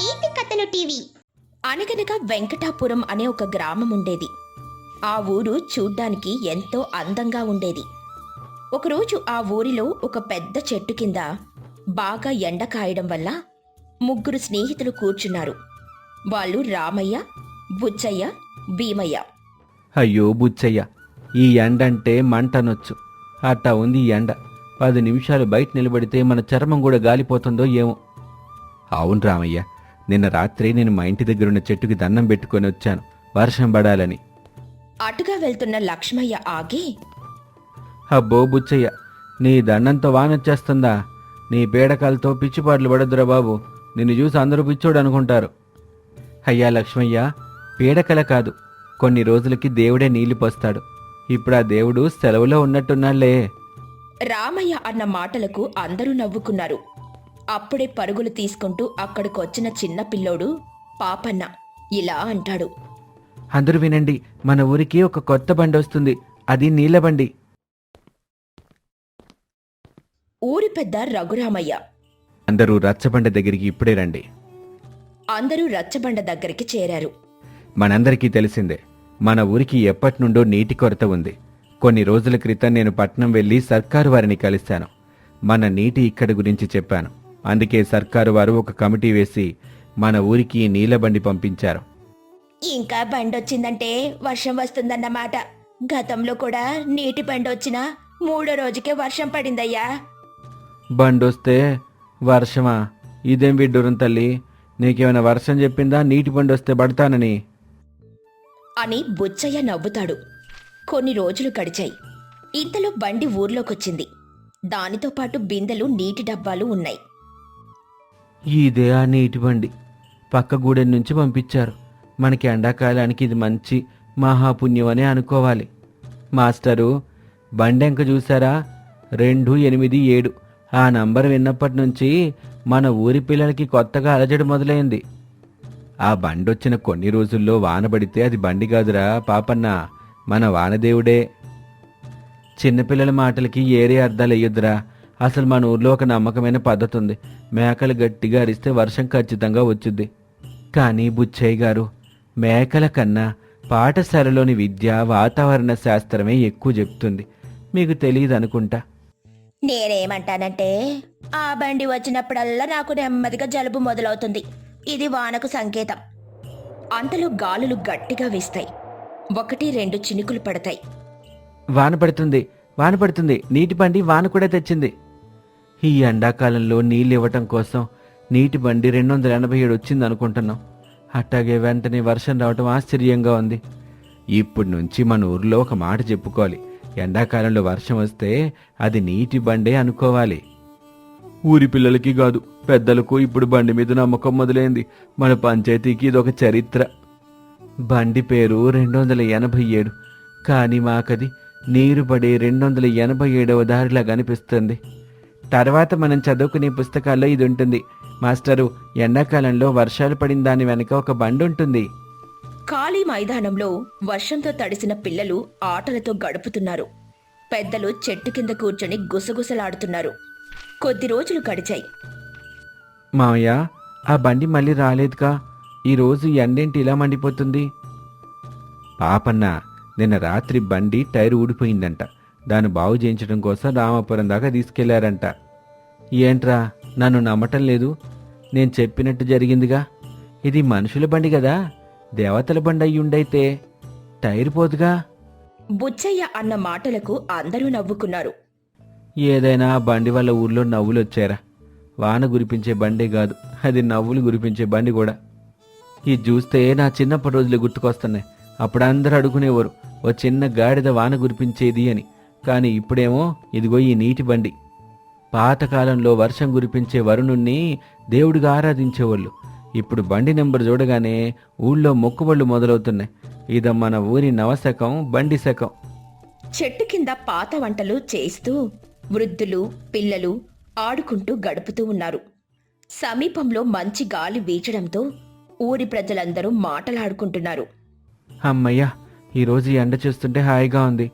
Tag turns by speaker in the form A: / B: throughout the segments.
A: నీతి కథలు టీవీ.
B: అనగనగా వెంకటాపురం అనే ఒక గ్రామం ఉండేది. ఆ ఊరు చూడ్డానికి ఎంతో అందంగా ఉండేది. ఒకరోజు ఆ ఊరిలో ఒక పెద్ద చెట్టు కింద బాగా ఎండ కాయడం వల్ల ముగ్గురు స్నేహితులు కూర్చున్నారు. వాళ్ళు రామయ్య బుచ్చయ్య భీమయ్య.
C: అయ్యో బుచ్చయ్య ఈ ఎండంటే మంటనొచ్చు. అట్టా ఉంది ఈ ఎండ. పది నిమిషాలు బయట నిలబడితే మన చర్మం కూడా గాలిపోతుందో ఏమో. అవును రామయ్య నిన్న రాత్రి నేను మా ఇంటి దగ్గర ఉన్న చెట్టుకి దండం పెట్టుకొని వచ్చాను. వర్షం పడాలని.
B: అటుగా వెళ్తున్న లక్ష్మయ్య ఆగి
C: అబ్బో బుచ్చయ్య నీ దండంతో వానొచ్చేస్తుందా నీ పీడకాలతో పిచ్చిపాట్లు పడద్దురా బాబు. నిన్ను చూసి అందరూ పిచ్చోడు అనుకుంటారు. అయ్యా లక్ష్మయ్య పీడకల కాదు. కొన్ని రోజులకి దేవుడే నీళ్ళు పోస్తాడు. ఇప్పుడు ఆ దేవుడు సెలవులో ఉన్నట్టున్నాళ్ళే.
B: రామయ్య అన్న మాటలకు అందరూ నవ్వుకున్నారు. అప్పుడే పరుగులు తీసుకుంటూ అక్కడికొచ్చిన చిన్న పిల్లోడు పాపన్న ఇలా అంటాడు.
C: అందరూ వినండి మన ఊరికి ఒక కొత్త బండి వస్తుంది అది నీళ్ళ బండి.
B: ఊరి పెద్ద రఘురామయ్య.
C: అందరూ రచ్చబండ దగ్గరికి ఇప్పుడే రండి.
B: అందరూ రచ్చబండ దగ్గరికి చేరారు.
C: మనందరికీ తెలిసిందే మన ఊరికి ఎప్పటి నుండో నీటి కొరత ఉంది. కొన్ని రోజుల క్రితం నేను పట్నం వెళ్ళి సర్కారు వారిని కలిశాను. మన నీటి ఇక్కడి గురించి చెప్పాను. అందుకే సర్కారు వారు ఒక కమిటీ వేసి మన ఊరికి ఈ నీళ్ళ బండి పంపించారు.
B: ఇంకా బండొచ్చిందంటే వర్షం వస్తుందన్నమాట. గతంలో కూడా నీటి బండొచ్చినా మూడో రోజుకే వర్షం పడిందయ్యా.
C: బండొస్తే వర్షమా? ఇదేం విడ్డూరం తల్లి? నీకేమైనా వర్షం చెప్పిందా? నీటి బండి వస్తే పడతానని.
B: అని బుచ్చయ్య నవ్వుతాడు. కొన్ని రోజులు గడిచాయి. ఇంతలో బండి ఊర్లోకొచ్చింది. దానితో పాటు బిందెలు నీటి డబ్బాలు ఉన్నాయి.
C: ఇదే ఆ నీటి బండి పక్క గూడెం నుంచి పంపించారు. మనకి ఎండాకాలానికి ఇది మంచి మహాపుణ్యం అనుకోవాలి. మాస్టరు బండెంక చూసారా రెండు ఎనిమిది ఏడు. ఆ నంబర్ విన్నప్పటి నుంచి మన ఊరి పిల్లలకి కొత్తగా అలజడి మొదలైంది. ఆ బండి వచ్చిన కొన్ని రోజుల్లో వాన పడితే అది బండి కాదురా పాపన్న మన వానదేవుడే. చిన్నపిల్లల మాటలకి ఏరే అర్థాలు వేయొద్దురా. అసలు మన ఊర్లో ఒక నమ్మకమైన పద్ధతి ఉంది. మేకలు గట్టిగా అరిస్తే వర్షం ఖచ్చితంగా వచ్చుద్ది. కానీ బుచ్చయ్య గారు మేకల కన్నా పాఠశాలలోని విద్య వాతావరణ శాస్త్రమే ఎక్కువ చెప్తుంది. మీకు తెలియదు అనుకుంటా.
B: నేనేమంటానంటే ఆ బండి వచ్చినప్పుడల్లా నాకు నెమ్మదిగా జలుబు మొదలవుతుంది. ఇది వానకు సంకేతం. అంతలో గాలులు గట్టిగా వీస్తాయి. ఒకటి రెండు చినుకులు పడతాయి.
C: వాన పడుతుంది వాన పడుతుంది. నీటి బండి వాన కూడా తెచ్చింది. ఈ ఎండాకాలంలో నీళ్ళు ఇవ్వటం కోసం నీటి బండి రెండు వందల ఎనభై ఏడు వచ్చింది అనుకుంటున్నాం అట్టాగే వెంటనే వర్షం రావటం ఆశ్చర్యంగా ఉంది. ఇప్పటి నుంచి మన ఊర్లో ఒక మాట చెప్పుకోవాలి. ఎండాకాలంలో వర్షం వస్తే అది నీటి బండే అనుకోవాలి. ఊరి పిల్లలకి కాదు పెద్దలకు ఇప్పుడు బండి మీద నమ్మకం మొదలైంది. మన పంచాయతీకి ఇదొక చరిత్ర. బండి పేరు రెండు వందల ఎనభై ఏడు కానీ మాకది నీరు పడే రెండు వందల ఎనభై ఏడవ దారిలా కనిపిస్తుంది. తర్వాత మనం చదువుకునే పుస్తకాల్లో ఇది ఉంటుంది. మాస్టరు ఎండాకాలంలో వర్షాలు పడిన దాని వెనక ఒక బండి ఉంటుంది.
B: ఖాళీ మైదానంలో వర్షంతో తడిసిన పిల్లలు ఆటలతో గడుపుతున్నారు. పెద్దలు చెట్టు కింద కూర్చొని గుసగుసలాడుతున్నారు. కొద్ది రోజులు గడిచాయి.
C: మామయ్య ఆ బండి మళ్ళీ రాలేదుగా? ఈరోజు ఎండేంటి ఇలా మండిపోతుంది? పాపన్న నిన్న రాత్రి బండి టైర్ ఊడిపోయిందంట. దాన్ని బాగు చేయించడం కోసం రామాపురం దాకా తీసుకెళ్ళారంట. ఏంట్రా నన్ను నమ్మటం లేదు. నేను చెప్పినట్టు జరిగిందిగా. ఇది మనుషుల బండి కదా. దేవతల బండి అయ్యుండైతే టైర్ పోదుగా.
B: బుచ్చయ్య అన్న మాటలకు అందరూ నవ్వుకున్నారు.
C: ఏదైనా బండి వల్ల ఊర్లో నవ్వులు వచ్చారా? వాన గురిపించే బండే కాదు. అది నవ్వులు గురిపించే బండి కూడా. ఇది చూస్తే నా చిన్నప్పటి రోజులు గుర్తుకొస్తున్నాయి. అప్పుడు అందరూ అడుగునేవారు ఓ చిన్న గాడిద వాన గురిపించేది అని. కానీ ఇప్పుడేమో ఇదిగో ఈ నీటి బండి. పాతకాలంలో వర్షం గురిపించే వరుణుణ్ణి దేవుడిగా ఆరాధించేవాళ్ళు. ఇప్పుడు బండి నెంబర్ చూడగానే ఊళ్ళో మొక్కుబళ్ళు మొదలవుతున్నాయి. ఇది మన ఊరి నవశకం బండి శకం.
B: చెట్టు కింద పాత వంటలు చేస్తూ వృద్ధులు పిల్లలు ఆడుకుంటూ గడుపుతూ ఉన్నారు. సమీపంలో మంచి గాలి వీచడంతో ఊరి ప్రజలందరూ మాటలాడుకుంటున్నారు.
C: అమ్మయ్యా ఈరోజు ఎండ చూస్తుంటే హాయిగా ఉంది.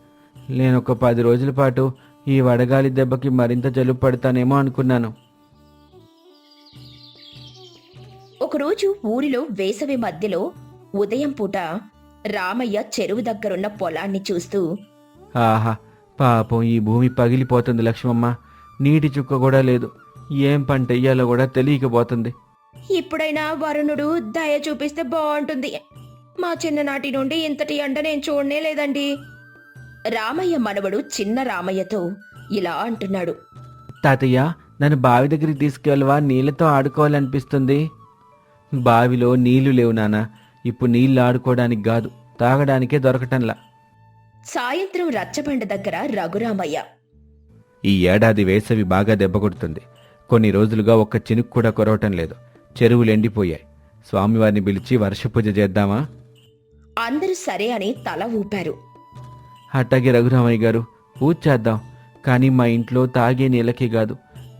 C: నేను ఒక పది రోజుల పాటు ఈ వడగాలి దెబ్బకి మరింత జలుబు పడతానేమో అనుకున్నాను.
B: ఒక ఒకరోజు ఊరిలో వేసవి మధ్యలో ఉదయం పూట రామయ్య చెరువు దగ్గరున్న పొలాన్ని చూస్తూ
C: ఆహా పాపం ఈ భూమి పగిలిపోతుంది లక్ష్మమ్మ. నీటి చుక్క కూడా లేదు. ఏం పంట వెయ్యాలో కూడా తెలియకపోతుంది.
B: ఇప్పుడైనా వరుణుడు దయ చూపిస్తే బాగుంటుంది. మా చిన్ననాటి నుండి ఇంతటి ఎండ నేను చూడనే లేదండి. రామయ్య మనవడు చిన్న రామయ్యతో ఇలా అంటున్నాడు.
C: తాతయ్య నన్ను బావి దగ్గరికి తీసుకెళ్ళవా? నీళ్ళతో ఆడుకోవాలనిపిస్తుంది. బావిలో నీళ్ళు లేవు నాన్న. ఇప్పుడు నీళ్ళు ఆడుకోవడానికి కాదు తాగడానికే దొరకటంలా.
B: సాయంత్రం రచ్చబండ దగ్గర రఘురామయ్య.
C: ఈ ఏడాది వేసవి బాగా దెబ్బ కొడుతుంది. కొన్ని రోజులుగా ఒక్క చినుకు కూడా కొరవటం లేదు. చెరువులు ఎండిపోయాయి. స్వామివారిని పిలిచి వర్షపూజ చేద్దామా?
B: అందరూ సరే అని తల ఊపారు.
C: అట్టాగే రఘురామయ్య గారు పూజ చేద్దాం. కానీ మా ఇంట్లో తాగే నీళ్ళకి కాదు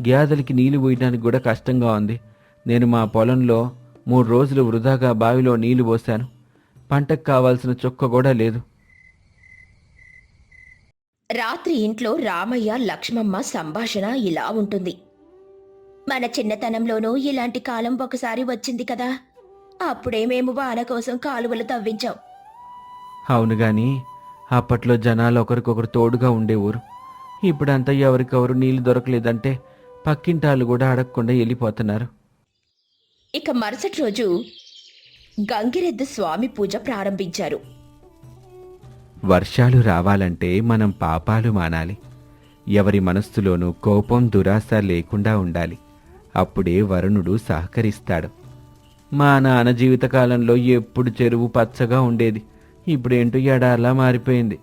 C: గ్యాదలకి నీళ్ళు పోయడానికి కూడా కష్టంగా ఉంది. నేను మా పొలంలో మూడు రోజులు వృధాగా బావిలో నీళ్ళు పోశాను. పంటకు కావాల్సిన చొక్క కూడా లేదు.
B: రాత్రి ఇంట్లో రామయ్య లక్ష్మమ్మ సంభాషణ ఇలా ఉంటుంది. మన చిన్నతనంలోనూ ఇలాంటి కాలం ఒకసారి వచ్చింది కదా. అప్పుడే మేము వాన కోసం కాలువలు తవ్వించాం.
C: అవును గాని అప్పట్లో జనాలు ఒకరికొకరు తోడుగా ఉండేవారు ఇప్పుడంతా ఎవరికెవరు నీళ్ళు దొరకలేదంటే పక్కింటాళ్ళు కూడా అడగకుండా వెళ్ళిపోతున్నారు.
B: ఇక మరుసటి రోజు గంగిరెద్దు స్వామి పూజ ప్రారంభించారు.
C: వర్షాలు రావాలంటే మనం పాపాలు మానాలి. ఎవరి మనస్సులోనూ కోపం దురాశ లేకుండా ఉండాలి. అప్పుడే వరుణుడు సహకరిస్తాడు. మా నాన్న జీవితకాలంలో ఎప్పుడు చెరువు పచ్చగా ఉండేది. ఇప్పుడేంటో ఎడాలా మారిపోయింది.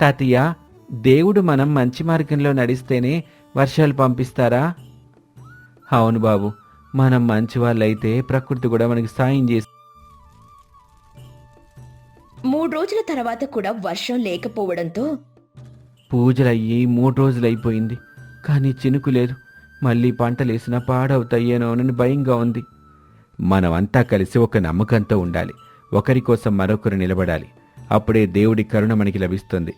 C: తాతయ్య దేవుడు మనం మంచి మార్గంలో నడిస్తేనే వర్షాలు పంపిస్తారా? అవును బాబు మనం మంచి వాళ్ళైతే ప్రకృతి కూడా మనకి సాయం చేస్తుంది
B: మూడు రోజుల తర్వాత కూడా వర్షం లేకపోవడంతో
C: పూజలయ్యి మూడు రోజులైపోయింది. కానీ చినుకు లేదు. మళ్ళీ పంటలేసినా పాడవుతాయేనోనని భయంగా ఉంది. మనమంతా కలిసి ఒక నమ్మకంతో ఉండాలి. ఒకరి కోసం మరొకరు నిలబడాలి. అప్పుడే దేవుడి కరుణ మనకి లభిస్తుంది.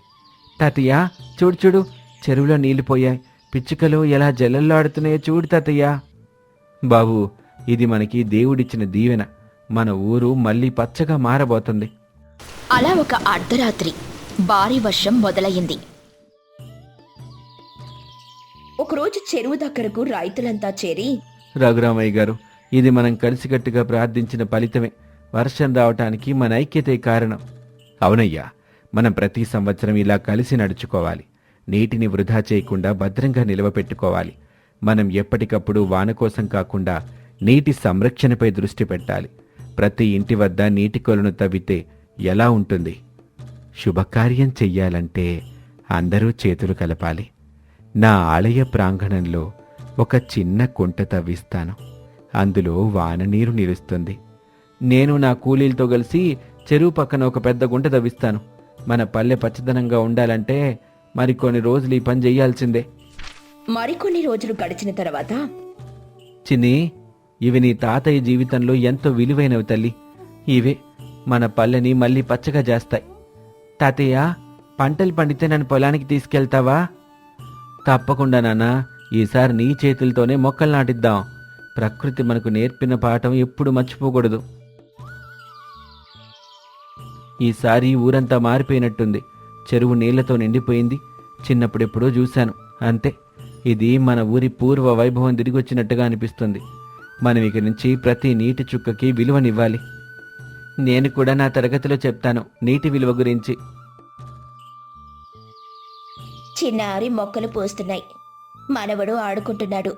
C: తాతయ్య చూడు చూడు చెరువులో నీళ్ళు పోయాయి. పిచ్చుకలు ఎలా జల్లల్లో ఆడుతున్నాయో చూడు తాతయ్య. బాబు ఇది మనకి దేవుడిచ్చిన దీవెన. మన ఊరు మళ్ళీ పచ్చగా మారబోతుంది.
B: అలా ఒక అర్ధరాత్రి భారీ వర్షం మొదలయ్యింది. ఒకరోజు చెరువు దగ్గరకు రైతులంతా చేరి
C: రఘురామయ్య గారు ఇది మనం కలిసికట్టుగా ప్రార్థించిన ఫలితమే. వర్షం రావటానికి మన ఐక్యతే కారణం. అవునయ్యా మనం ప్రతి సంవత్సరం ఇలా కలిసి నడుచుకోవాలి. నీటిని వృధా చేయకుండా భద్రంగా నిలవపెట్టుకోవాలి మనం ఎప్పటికప్పుడు వాన కోసం కాకుండా నీటి సంరక్షణపై దృష్టి పెట్టాలి. ప్రతి ఇంటి వద్ద నీటి కొలను తవ్వితే ఎలా ఉంటుంది? శుభకార్యం చెయ్యాలంటే అందరూ చేతులు కలపాలి. నా ఆలయ ప్రాంగణంలో ఒక చిన్న కుంట తవ్విస్తాను. అందులో వాన నీరు నిలుస్తుంది. నేను నా కూలీలతో కలిసి చెరువు పక్కన ఒక పెద్ద గుంట తవ్విస్తాను. మన పల్లె పచ్చదనంగా ఉండాలంటే మరికొన్ని రోజులు ఈ పని చెయ్యాల్సిందే
B: మరికొన్ని రోజులు గడిచిన తర్వాత?
C: చిన్ని ఇవి నీ తాతయ్య జీవితంలో ఎంతో విలువైనవి తల్లి. ఇవే మన పల్లెని మళ్ళీ పచ్చగా చేస్తాయి. తాతయ్య పంటలు పండితే నన్ను పొలానికి తీసుకెళ్తావా? తప్పకుండా నాన్న ఈసారి నీ చేతులతోనే మొక్కలు నాటిద్దాం. ప్రకృతి మనకు నేర్పిన పాఠం ఎప్పుడు మర్చిపోకూడదు. ఈసారి ఊరంతా మారిపోయినట్టుంది. చెరువు నీళ్ళతో నిండిపోయింది. చిన్నప్పుడెప్పుడో చూశాను. అంతే. ఇది మన ఊరి పూర్వ వైభవం తిరిగొచ్చినట్టుగా అనిపిస్తుంది. మనం ఇక నుంచి ప్రతి నీటి చుక్కకి విలువనివ్వాలి. నేను కూడా నా తరగతిలో చెప్తాను నీటి విలువ గురించి.
B: చిన్నారి మొక్కలు పోస్తున్నాయి. మనవడు ఆడుకుంటున్నాడు.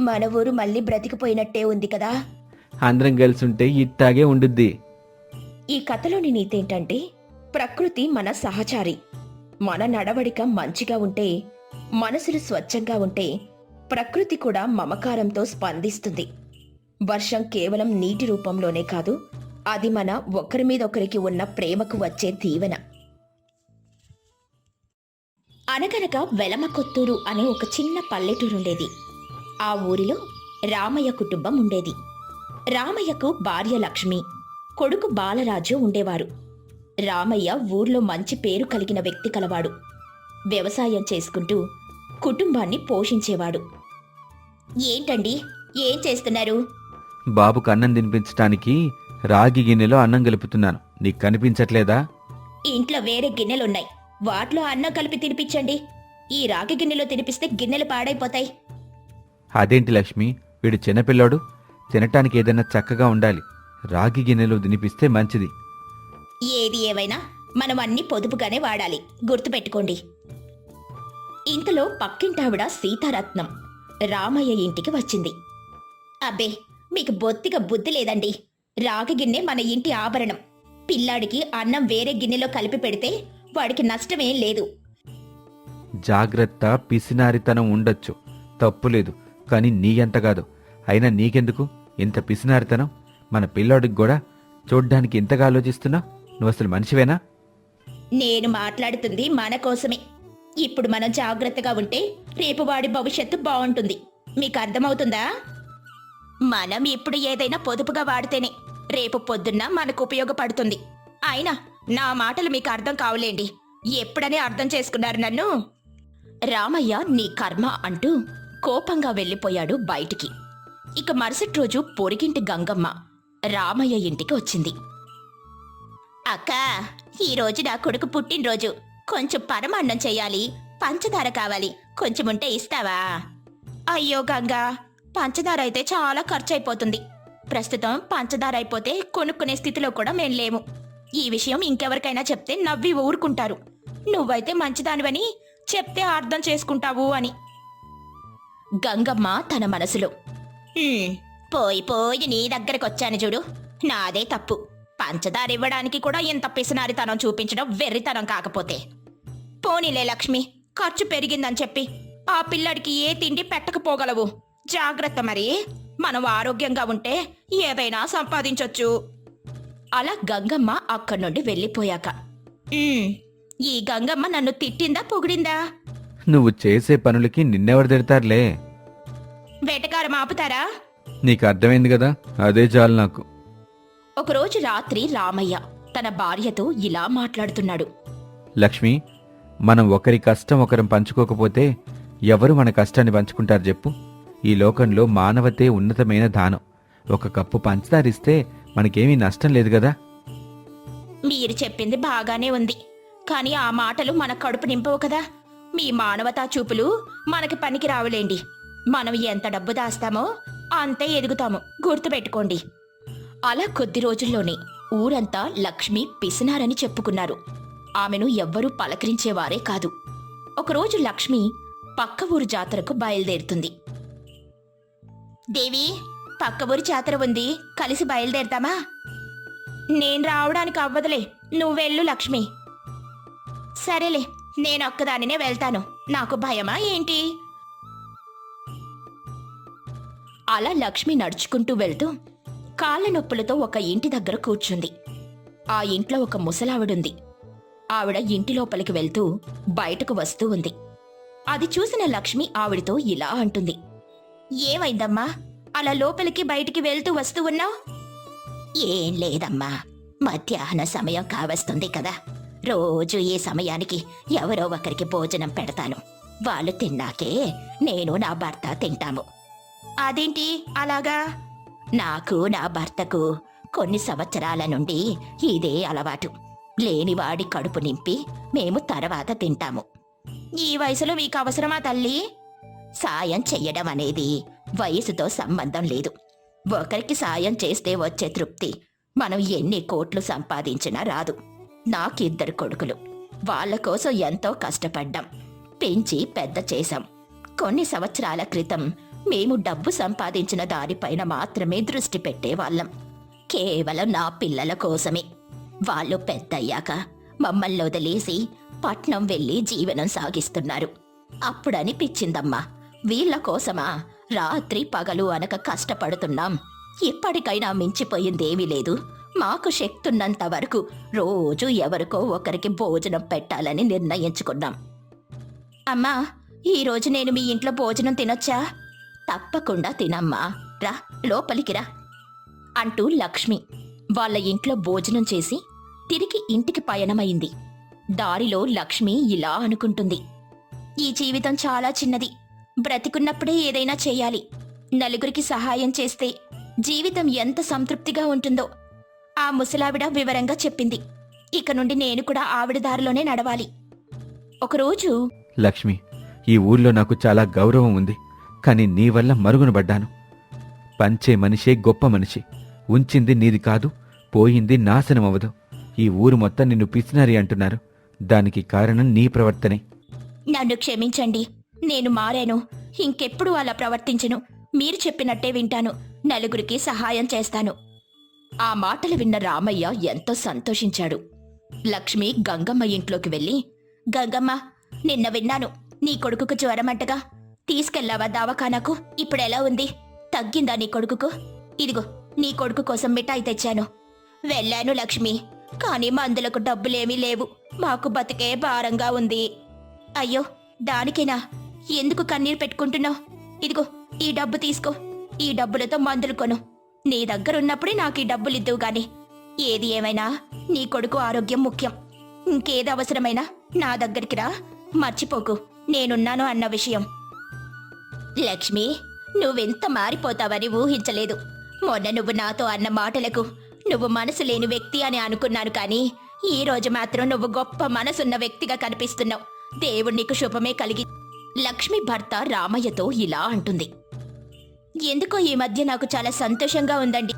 B: మన ఊరు మళ్ళీ బ్రతికిపోయినట్టే ఉంది కదా.
C: అందరం కలిసి ఉంటే ఇట్టాగే ఉండుద్ది.
B: ఈ కథలోని నీతేంటంటే ప్రకృతి మన సహచారి. మన నడవడిక మంచిగా ఉంటే మనసులు స్వచ్ఛంగా ఉంటే ప్రకృతి కూడా మమకారంతో స్పందిస్తుంది. వర్షం కేవలం నీటి రూపంలోనే కాదు అది మన ఒకరి మీద ఒకరికి ఉన్న ప్రేమకు వచ్చే దీవెన. అనగనగా వెలమకొత్తూరు అనే ఒక చిన్న పల్లెటూరుండేది. ఆ ఊరిలో రామయ్య కుటుంబం ఉండేది. రామయ్యకు భార్య లక్ష్మి కొడుకు బాలరాజు ఉండేవారు. రామయ్య ఊర్లో మంచి పేరు కలిగిన వ్యక్తి కలవాడు. వ్యవసాయం చేసుకుంటూ కుటుంబాన్ని పోషించేవాడు. ఏంటండి? ఏం చేస్తున్నారు?
C: బాబుకు అన్నం తినిపించటానికి రాగి గిన్నెలో అన్నం గలుపుతున్నాను నీకు కనిపించట్లేదా?
B: ఇంట్లో వేరే గిన్నెలున్నాయి. వాటిలో అన్నం కలిపి తినిపించండి. ఈ రాగి గిన్నెలో తినిపిస్తే గిన్నెలు పాడైపోతాయి.
C: అదేంటి లక్ష్మి? వీడు చిన్నపిల్లాడు. తినటానికి ఏదైనా చక్కగా ఉండాలి. రాగి గిన్నెలో తినిపిస్తే మంచిది.
B: ఏది ఏవైనా మనం అన్ని పొదుపుగానే వాడాలి. గుర్తుపెట్టుకోండి. ఇంతలో పక్కింటావిడ సీతారత్నం రామయ్య ఇంటికి వచ్చింది. అబ్బే మీకు బొత్తిగా బుద్ధి లేదండి. రాగి గిన్నె మన ఇంటి ఆభరణం. పిల్లాడికి అన్నం వేరే గిన్నెలో కలిపి పెడితే వాడికి నష్టమేం లేదు.
C: జాగ్రత్త పిసినారితనం ఉండొచ్చు. తప్పులేదు కానీ నీ అంత కాదు. అయినా నీకెందుకు? ఇంత పిసినారితనం? మన పిల్లోడికి కూడా చూడ్డానికి ఇంతగా ఆలోచిస్తున్నా నువ్వు అసలు మనిషివేనా?
B: నేను మాట్లాడుతుంది మన కోసమే. ఇప్పుడు మనం జాగ్రత్తగా ఉంటే రేపు వాడి భవిష్యత్తు బాగుంటుంది. మీకు అర్థమవుతుందా? మనం ఇప్పుడు ఏదైనా పొదుపుగా వాడితేనే రేపు పొద్దున్న మనకు ఉపయోగపడుతుంది. అయినా నా మాటలు మీకు అర్థం కావులేండి. ఎప్పుడనే అర్థం చేసుకున్నారు నన్ను? రామయ్య నీ కర్మ అంటూ కోపంగా వెళ్ళిపోయాడు బయటికి. ఇక మరుసటి రోజు పొరిగింటి గంగమ్మ రామయ్య ఇంటికి వచ్చింది. అక్క ఈరోజు నా కొడుకు పుట్టినరోజు. కొంచెం పరమాన్నం చెయ్యాలి పంచదార కావాలి. కొంచెం ఉంటే ఇస్తావా? అయ్యో గంగా పంచదార అయితే చాలా ఖర్చు అయిపోతుంది ప్రస్తుతం పంచదార అయిపోతే కొనుక్కునే స్థితిలో కూడా మేం లేము. ఈ విషయం ఇంకెవరికైనా చెప్తే నవ్వి ఊరుకుంటారు. నువ్వైతే మంచిదానివని చెప్తే అర్థం చేసుకుంటావు అని. గంగమ్మ తన మనసులో పోయి పోయి నీ దగ్గరకు వచ్చాను చూడు. నాదే తప్పు. పంచదార ఇవ్వడానికి కూడా ఇంత పిసినారితనం చూపించడం వెర్రితనం కాకపోతే. పోనీలే లక్ష్మి ఖర్చు పెరిగిందని చెప్పి ఆ పిల్లడికి ఏ తిండి పెట్టకపోగలవు. జాగ్రత్త మరి. మనం ఆరోగ్యంగా ఉంటే ఏదైనా సంపాదించొచ్చు. అలా గంగమ్మ అక్కడి నుండి వెళ్ళిపోయాక. "ఉమ్, ఈ గంగమ్మ నన్ను తిట్టిందా పొగిడిందా?
C: నువ్వు చేసే పనులకి నిన్నెవరు తిడతారులే.
B: వెటకారం ఆపుతారా
C: నీకు అర్థమైంది కదా? అదే చాలు నాకు.
B: ఒకరోజు రాత్రి రామయ్య తన భార్యతో ఇలా మాట్లాడుతున్నాడు.
C: లక్ష్మి మనం ఒకరి కష్టం ఒకరం పంచుకోకపోతే ఎవరు మన కష్టాన్ని పంచుకుంటారు చెప్పు. ఈ లోకంలో మానవతే ఉన్నతమైన దానం. ఒక కప్పు పంచదారిస్తే మనకేమీ నష్టం లేదు కదా?
B: మీరు చెప్పింది బాగానే ఉంది. కానీ ఆ మాటలు మన కడుపు నింపవు కదా. మీ మానవతా చూపులు మనకి పనికి రావులేండి. మనం ఎంత డబ్బు దాస్తామో అంతే ఎదుగుతాము. గుర్తుపెట్టుకోండి అలా కొద్ది రోజుల్లోనే ఊరంతా లక్ష్మి పిసినారని చెప్పుకున్నారు. ఆమెను ఎవ్వరూ పలకరించేవారే కాదు. ఒకరోజు లక్ష్మి పక్క ఊరు జాతరకు బయలుదేరుతుంది. దేవి పక్క ఊరి జాతర ఉంది. కలిసి బయలుదేరతామా? నేను రావడానికి అవ్వదులే. నువ్వెళ్ళు లక్ష్మి. సరేలే నేను ఒక్కదానినే వెళ్తాను. నాకు భయమా ఏంటి? అలా లక్ష్మి నడుచుకుంటూ వెళ్తూ కాళ్ళ నొప్పులతో ఒక ఇంటి దగ్గర కూర్చుంది. ఆ ఇంట్లో ఒక ముసలావిడుంది. ఆవిడ ఇంటి లోపలికి వెళ్తూ బయటకు వస్తూ ఉంది. అది చూసిన లక్ష్మి ఆవిడతో ఇలా అంటుంది. ఏమైందమ్మా? అలా లోపలికి బయటికి వెళ్తూ వస్తూ ఉన్నావు? ఏం లేదమ్మా. మధ్యాహ్న సమయం కావస్తుంది కదా. రోజు ఈ సమయానికి ఎవరో ఒకరికి భోజనం పెడతాను. వాళ్ళు తిన్నాకే నేను నా భర్త తింటాము. అదేంటి? అలాగా? నాకు నా భర్తకు కొన్ని సంవత్సరాల నుండి ఇదే అలవాటు. లేనివాడి కడుపు నింపి మేము తర్వాత తింటాము. ఈ వయసులో మీకు అవసరమా తల్లి? సాయం చెయ్యడం అనేది వయసుతో సంబంధం లేదు. ఒకరికి సాయం చేస్తే వచ్చే తృప్తి. మనం ఎన్ని కోట్లు సంపాదించినా రాదు. నాకిద్దరు కొడుకులు. వాళ్ళ కోసం ఎంతో కష్టపడ్డాం. పెంచి పెద్ద చేశాం. కొన్ని సంవత్సరాల క్రితం మేము డబ్బు సంపాదించిన దానిపైన మాత్రమే దృష్టి పెట్టేవాళ్ళం. కేవలం నా పిల్లల కోసమే. వాళ్ళు పెద్దయ్యాక మమ్మల్ని వదిలేసి పట్నం వెళ్ళి జీవనం సాగిస్తున్నారు. అప్పుడు అనిపించిందమ్మా వీళ్ళ కోసమా రాత్రి పగలు అనక కష్టపడుతున్నాం. ఇప్పటికైనా మించిపోయిందేమీ లేదు. మాకు శక్తున్నంత వరకు రోజు ఎవరికో ఒకరికి భోజనం పెట్టాలని నిర్ణయించుకున్నాం. అమ్మా ఈరోజు నేను మీ ఇంట్లో భోజనం తినొచ్చా? తప్పకుండా తినమ్మా. రా లోపలికి రా. అంటూ లక్ష్మి వాళ్ళ ఇంట్లో భోజనం చేసి తిరిగి ఇంటికి పయనమైంది. దారిలో లక్ష్మి ఇలా అనుకుంటుంది. ఈ జీవితం చాలా చిన్నది. బ్రతికున్నప్పుడే ఏదైనా చేయాలి. నలుగురికి సహాయం చేస్తే జీవితం ఎంత సంతృప్తిగా ఉంటుందో. ఆ ముసలావిడ వివరంగా చెప్పింది. ఇక నుండి నేను కూడా ఆవిడ దారిలోనే నడవాలి. ఒకరోజు
C: లక్ష్మి ఈ ఊర్లో నాకు చాలా గౌరవం ఉంది. కానీ నీ వల్ల మరుగునబడ్డాను. పంచే మనిషే గొప్ప మనిషి. ఉంచింది నీది కాదు పోయింది నాశనం అవ్వదు ఈ ఊరు మొత్తం నిన్ను పిసినారి అంటున్నారు. దానికి కారణం నీ ప్రవర్తనే.
B: నన్ను క్షమించండి. నేను మారాను. ఇంకెప్పుడు అలా ప్రవర్తించను. మీరు చెప్పినట్టే వింటాను. నలుగురికి సహాయం చేస్తాను. ఆ మాటలు విన్న రామయ్య ఎంతో సంతోషించాడు. లక్ష్మి గంగమ్మ ఇంట్లోకి వెళ్ళి గంగమ్మ నిన్న విన్నాను. నీ కొడుకుకు జ్వరమంటగా తీసుకెళ్ళావా దావఖానాకు? ఇప్పుడెలా ఉంది? తగ్గిందా నీ కొడుకుకు? ఇదిగో నీ కొడుకు కోసం మిఠాయి తెచ్చాను. వెళ్ళాను లక్ష్మి కానీ మందులకు డబ్బులేమీ లేవు. మాకు బతికే భారంగా ఉంది. అయ్యో దానికేనా? ఎందుకు కన్నీరు పెట్టుకుంటున్నావు? ఇదిగో ఈ డబ్బు తీసుకో. ఈ డబ్బులతో మందులు కొను. నీ దగ్గరున్నప్పుడే నాకు ఈ డబ్బులిద్దువు గాని. ఏది ఏమైనా నీ కొడుకు ఆరోగ్యం ముఖ్యం. ఇంకేది అవసరమైనా నా దగ్గరికి రా. మర్చిపోకు. నేనున్నాను అన్న విషయం. లక్ష్మి నువ్వెంత మారిపోతావని ఊహించలేదు. మొన్న నువ్వు నాతో అన్న మాటలకు నువ్వు మనసు లేని వ్యక్తి అని అనుకున్నాను కానీ ఈ రోజు మాత్రం నువ్వు గొప్ప మనసున్న వ్యక్తిగా కనిపిస్తున్నావు. దేవుడు నీకు శుభమే కలిగి లక్ష్మి భర్త రామయ్యతో ఇలా అంటుంది. ఎందుకో ఈ మధ్య నాకు చాలా సంతోషంగా ఉందండి.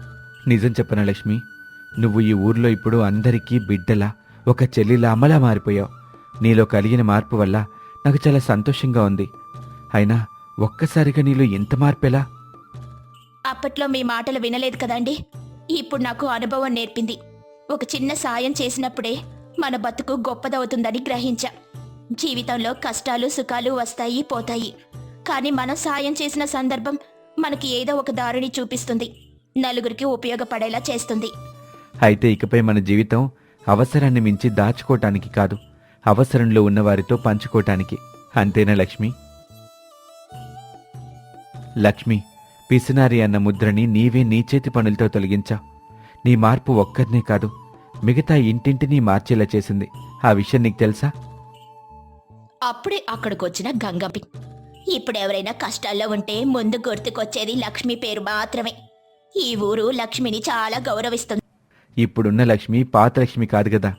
C: నిజం చెప్పనా లక్ష్మి? నువ్వు ఈ ఊర్లో ఇప్పుడు అందరికీ బిడ్డలా ఒక చెల్లిలా అమ్మలా మారిపోయావు. నీలో కలిగిన మార్పు వల్ల నాకు చాలా సంతోషంగా ఉంది. అయినా ఒక్కసారిగా నీలో ఎంత మార్పెలా?
B: అప్పట్లో మీ మాటలు వినలేదు కదండి. ఇప్పుడు నాకు అనుభవం నేర్పింది. ఒక చిన్న సాయం చేసినప్పుడే మన బతుకు గొప్పదవుతుందని గ్రహించా. జీవితంలో కష్టాలు సుఖాలు వస్తాయి పోతాయి. కానీ మనం సాయం చేసిన సందర్భం మనకి ఏదో ఒక దారిని చూపిస్తుంది. నలుగురికి ఉపయోగపడేలా చేస్తుంది.
C: అయితే ఇకపై మన జీవితం అవసరాన్ని మించి దాచుకోవటానికి కాదు. అవసరంలో ఉన్నవారితో పంచుకోవటానికి అంతేనా లక్ష్మి? లక్ష్మి పిసినారి అన్న ముద్రని నీవే నీ చేతి పనులతో తొలగించావు నీ మార్పు ఒక్కరినే కాదు మిగతా ఇంటింటినీ మార్చేలా చేసింది. ఆ విషయం నీకు తెలుసా?
B: అప్పుడే అక్కడికొచ్చిన గంగపి. ఇప్పుడు ఎవరైనా కష్టాల్లో ఉంటే ముందు గుర్తుకొచ్చేది లక్ష్మి పేరు మాత్రమే. ఈ ఊరు లక్ష్మిని చాలా గౌరవిస్తుంది.
C: ఇప్పుడున్న లక్ష్మి పాత లక్ష్మి కాదు కదా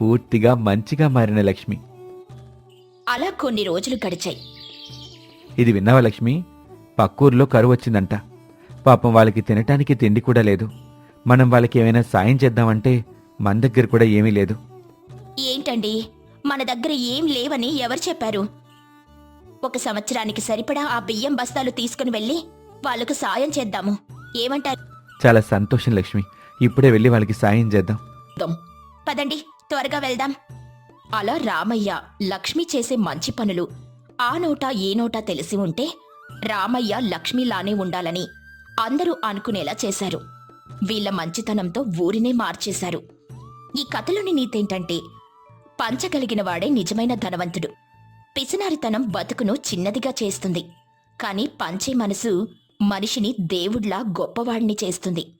C: పూర్తిగా మంచిగా మారిన లక్ష్మి.
B: అలా కొన్ని రోజులు గడిచాయి.
C: ఇది విన్నావా లక్ష్మి? పక్కూర్లో కరువు వచ్చిందంట. పాపం వాళ్ళకి తినటానికి తిండి కూడా లేదు. మనం వాళ్ళకి ఏమైనా సాయం చేద్దామంటే మన దగ్గర కూడా ఏమీ లేదు.
B: ఏంటండి? మన దగ్గర ఏం లేవని ఎవరు చెప్పారు? ఒక సంవత్సరానికి సరిపడా ఆ బియ్యం బస్తాలు తీసుకుని వెళ్ళి వాళ్ళకు సాయం చేద్దాము. ఏమంటారు?
C: చాలా సంతోషం లక్ష్మి. ఇప్పుడే వెళ్ళి వాళ్ళకి సాయం చేద్దాం.
B: పదండి త్వరగా వెళ్దాం. అలా రామయ్య లక్ష్మి చేసే మంచి పనులు ఆ నోటా ఏ నోటా తెలిసి ఉంటే రామయ్య లక్ష్మిలానే ఉండాలని అందరూ అనుకునేలా చేశారు. వీళ్ళ మంచితనంతో ఊరినే మార్చేశారు. ఈ కథలోని నీతేంటంటే పంచగలిగిన వాడే నిజమైన ధనవంతుడు. పిసినారితనం బతుకును చిన్నదిగా చేస్తుంది. కాని పంచే మనసు మనిషిని దేవుడ్లా గొప్పవాడిని చేస్తుంది.